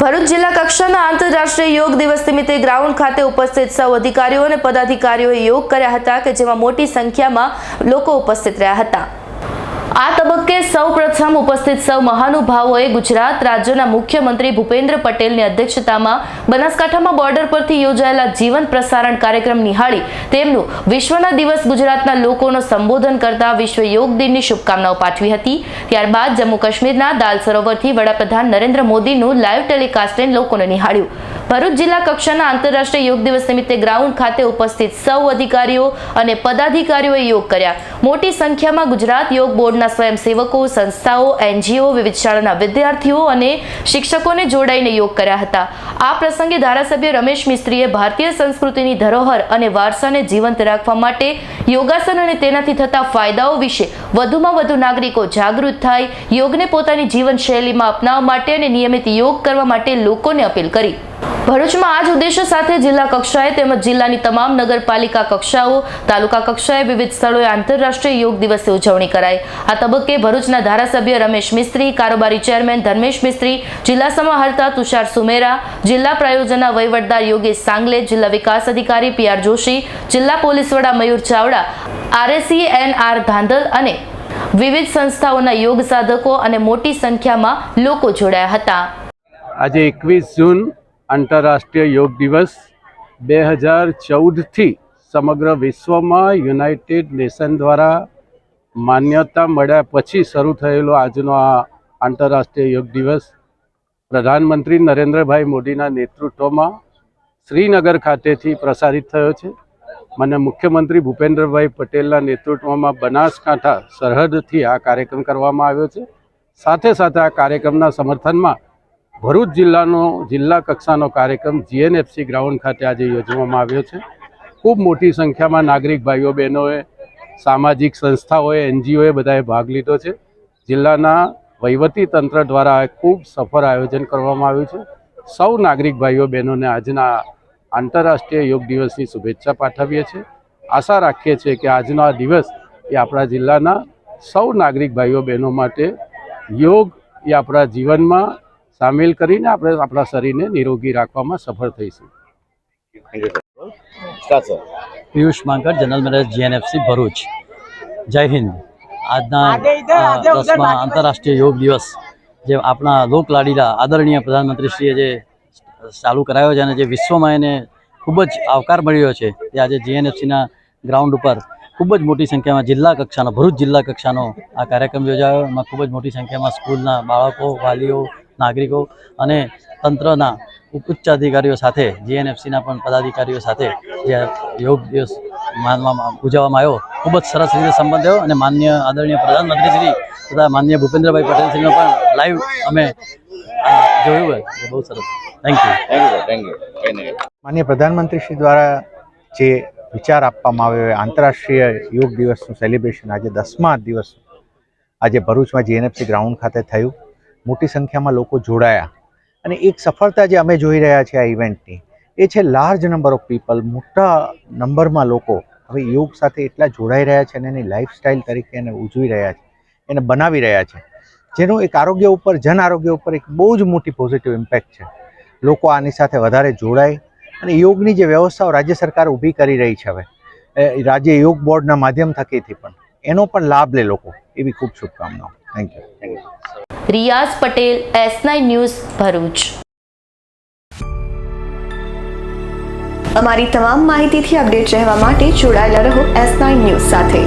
ભરૂચ જિલ્લા કક્ષાના આંતરરાષ્ટ્રીય યોગ દિવસ નિમિત્તે ગ્રાઉન્ડ ખાતે ઉપસ્થિત સૌ અધિકારીઓ અને પદાધિકારીઓએ યોગ કર્યા હતા કે જેમાં મોટી સંખ્યામાં લોકો ઉપસ્થિત રહ્યા હતા. આ તબક્કે સૌ પ્રથમ ઉપસ્થિત સૌ મહાનુભાવોએ ગુજરાત રાજ્યના મુખ્યમંત્રી ભૂપેન્દ્ર પટેલની અધ્યક્ષતામાં બનાસકાંઠામાં બોર્ડર પરથી યોજાયેલા જીવન પ્રસારણ કાર્યક્રમ નિહાળી તેમનું વિશ્વના દિવસ ગુજરાતના લોકોનો સંબોધન કરતા વિશ્વ યોગ દિનની શુભકામનાઓ પાઠવી હતી. ત્યારબાદ જમ્મુ કાશ્મીરના દાલ સરોવરથી વડાપ્રધાન નરેન્દ્ર મોદીનું લાઈવ ટેલિકાસ્ટ લોકોને નિહાળ્યું. ભરૂચ જિલ્લા કક્ષાના આંતરરાષ્ટ્રીય યોગ દિવસ નિમિત્તે ગ્રાઉન્ડ ખાતે ઉપસ્થિત સૌ અધિકારીઓ અને પદાધિકારીઓએ યોગ કર્યા. મોટી સંખ્યામાં ગુજરાત યોગ બોર્ડના સ્વયંસેવકો, સંસ્થાઓ, એનજીઓ, વિવિધ શાળાના વિદ્યાર્થીઓ અને શિક્ષકોને જોડાઈને યોગ કર્યા હતા. આ પ્રસંગે ધારાસભ્ય રમેશ મિસ્ત્રીએ ભારતીય સંસ્કૃતિની ધરોહર અને વારસાને જીવંત રાખવા માટે યોગાસન અને તેનાથી થતા ફાયદાઓ વિશે વધુમાં વધુ નાગરિકો જાગૃત થાય, યોગને પોતાની જીવનશૈલીમાં અપનાવવા માટે અને નિયમિત યોગ કરવા માટે લોકોને અપીલ કરી. ભરૂચમાં આ જ ઉદ્દેશ્ય સાથે જિલ્લા કક્ષાએ તેમજ જિલ્લાની તમામ નગરપાલિકા કક્ષાઓ, તાલુકા કક્ષાએ વિવિધ સ્થળોએ આંતરરાષ્ટ્રીય યોગ દિવસે ઉજવણી કરાઈ. આ તબક્કે ભરૂચના ધારાસભ્ય રમેશ મિસ્ત્રી, કારોબારી ચેરમેન ધર્મેશ મિસ્ત્રી, જિલ્લા સમાહર્તા તુષાર સુમેરા, જિલ્લા પ્રાયોજના વહીવટદાર યોગેશ સાંગલે, જિલ્લા વિકાસ અધિકારી પી આર જોશી, જિલ્લા પોલીસ વડા Mayur Chavda RAC N R Dhandhal અને વિવિધ સંસ્થાઓના યોગ સાધકો અને મોટી સંખ્યામાં લોકો જોડાયા હતા. આજે એકવીસ જૂન આંતરરાષ્ટ્રીય યોગ દિવસ બે હજાર ચૌદથી સમગ્ર વિશ્વમાં યુનાઇટેડ નેશન દ્વારા માન્યતા મળ્યા પછી શરૂ થયેલો આજનો આ આંતરરાષ્ટ્રીય યોગ દિવસ પ્રધાનમંત્રી નરેન્દ્રભાઈ મોદીના નેતૃત્વમાં શ્રીનગર ખાતેથી પ્રસારિત થયો છે. મને મુખ્યમંત્રી ભૂપેન્દ્રભાઈ પટેલના નેતૃત્વમાં બનાસકાંઠા સરહદથી આ કાર્યક્રમ કરવામાં આવ્યો છે. સાથે સાથે આ કાર્યક્રમના સમર્થનમાં ભરૂચ જિલ્લાનો, જિલ્લા કક્ષાનો કાર્યક્રમ જીએનએફસી ગ્રાઉન્ડ ખાતે આજે યોજવામાં આવ્યો છે. ખૂબ મોટી સંખ્યામાં નાગરિક ભાઈઓ બહેનોએ, સામાજિક સંસ્થાઓએ, એનજીઓએ બધાએ ભાગ લીધો છે. જિલ્લાના વહીવટી તંત્ર દ્વારા ખૂબ સફળ આયોજન કરવામાં આવ્યું છે. સૌ નાગરિક ભાઈઓ બહેનોને આજના આંતરરાષ્ટ્રીય યોગ દિવસની શુભેચ્છા પાઠવીએ છીએ. આશા રાખીએ છીએ કે આજનો આ દિવસ એ આપણા જિલ્લાના સૌ નાગરિક ભાઈઓ બહેનો માટે યોગ એ આપણા જીવનમાં સામેલ કરીને આપણે આપણા શરીરને નિરોગી રાખવામાં સફળ થઈશું. Piyush Mankad general manager GNFC Bharuch. જય હિન્દ. આજના આ દસમા આંતરરાષ્ટ્રીય યોગ દિવસ જે આપણા લોકલાડીલા આદરણીય પ્રધાનમંત્રીશ્રીએ જે ચાલુ કરાયો છે અને જે વિશ્વમાં એને ખૂબ જ આવકાર મળ્યો છે તે આજે જીએનએફસીના ગ્રાઉન્ડ ઉપર ખૂબ જ મોટી સંખ્યામાં જિલ્લા કક્ષાનો, ભરૂચ જિલ્લા કક્ષાનો આ કાર્યક્રમ યોજાયો. એમાં ખૂબ જ મોટી સંખ્યામાં સ્કૂલના બાળકો, વાલીઓ, નાગરિકો અને તંત્રના ઉચ્ચ અધિકારીઓ સાથે, જીએનએફસીના પણ પદાધિકારીઓ સાથે જે યોગ દિવસ માનવામાં, ઉજવવામાં આવ્યો. ખૂબ જ સરસ રીતે સંબંધ થયો અને માન્ય આદરણીય પ્રધાનમંત્રીશ્રી તથા માન્ય ભૂપેન્દ્રભાઈ પટેલશ્રીનો પણ લાઈવ અમે જોયું હોય. બહુ સરસ. Thank you thank you thank you માન્ય પ્રધાનમંત્રી શ્રી દ્વારા જે વિચાર આપવામાં આવ્યો એ આંતરરાષ્ટ્રીય યોગ દિવસનું સેલિબ્રેશન આજે દસમા દિવસ આજે ભરૂચમાં જીએનએફસી ગ્રાઉન્ડ ખાતે થયું. મોટી સંખ્યામાં લોકો જોડાયા. અને એક સફળતા જે અમે જોઈ રહ્યા છીએ આ ઇવેન્ટની એ છે લાર્જ નંબર ઓફ પીપલ મોટા નંબરમાં લોકો હવે યોગ સાથે એટલા જોડાઈ રહ્યા છે અને એની લાઈફસ્ટાઈલ તરીકે એને ઉજવી રહ્યા છે એને બનાવી રહ્યા છે. જેનું એક આરોગ્ય ઉપર જન આરોગ્ય ઉપર એક બહુ જ મોટી પોઝિટિવ ઇમ્પેક્ટ છે. લોકો આની સાથે વધારે જોડાય અને યોગની જે વ્યવસ્થાઓ રાજ્ય સરકાર ઊભી કરી રહી છે હવે રાજ્ય યોગ બોર્ડના માધ્યમ થકીથી પણ એનો પણ લાભ લે લોકો એવી ખૂબ શુભકામનાઓ. Thank you Riyaz Patel S nine news Bharuch. અમારી તમામ માહિતીથી અપડેટ રહેવા માટે જોડાયેલા રહો એસ નાઇન ન્યૂઝ સાથે.